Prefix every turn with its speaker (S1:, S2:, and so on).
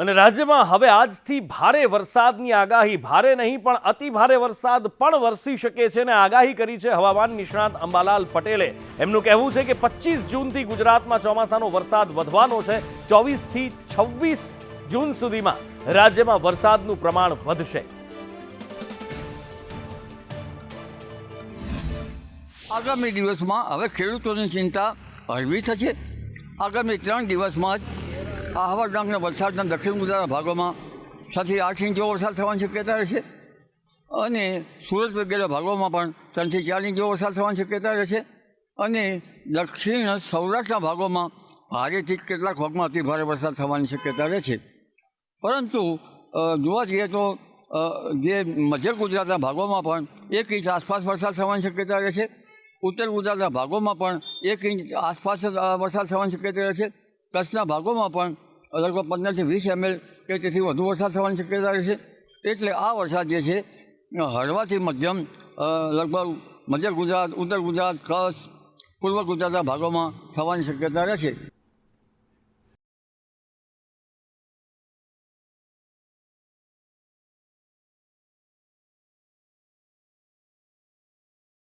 S1: અને રાજ્યમાં હવે આજથી ભારે વરસાદની આગાહી. ભારે નહીં, પણ અતિ ભારે વરસાદ પણ વરસી શકે છે અને આગાહી કરી છે હવામાન નિષ્ણાત અંબાલાલ પટેલે. એમનું કહેવું છે કે પચીસ જૂનથી ગુજરાતમાં ચોમાસાનો વરસાદ વધવાનો છે. ચોવીસથી છવ્વીસ જૂન સુધીમાં રાજ્યમાં વરસાદનું પ્રમાણ વધશે.
S2: આગામી દિવસમાં હવે ખેડૂતોની ચિંતા હળવી થશે. આગામી ત્રણ દિવસમાં જ આહવા ડાંગના વલસાડના દક્ષિણ ગુજરાતના ભાગોમાં સાથી આઠ ઇંચ જેવો વરસાદ થવાની શક્યતા રહેશે અને સુરત વગેરે ભાગોમાં પણ ત્રણથી ચાર ઇંચ જેવો વરસાદ થવાની શક્યતા રહેશે અને દક્ષિણ સૌરાષ્ટ્રના ભાગોમાં ભારેથી કેટલાક ભાગમાં અતિ ભારે વરસાદ થવાની શક્યતા રહેશે પરંતુ જોવા જઈએ તો જે મધ્ય ગુજરાતના ભાગોમાં પણ એક ઇંચ આસપાસ વરસાદ થવાની શક્યતા રહેશે ઉત્તર ગુજરાતના ભાગોમાં પણ એક ઇંચ આસપાસ વરસાદ થવાની શક્યતા રહેશે કચ્છના ભાગોમાં પણ લગભગ પંદરથી વીસ એમએલ કે તેથી વધુ વરસાદ થવાની શક્યતા રહેશે એટલે આ વરસાદ જે છે હળવાથી મધ્યમ લગભગ મધ્ય ગુજરાત, ઉત્તર ગુજરાત, કચ્છ, પૂર્વ ગુજરાતના ભાગોમાં થવાની શક્યતા રહેશે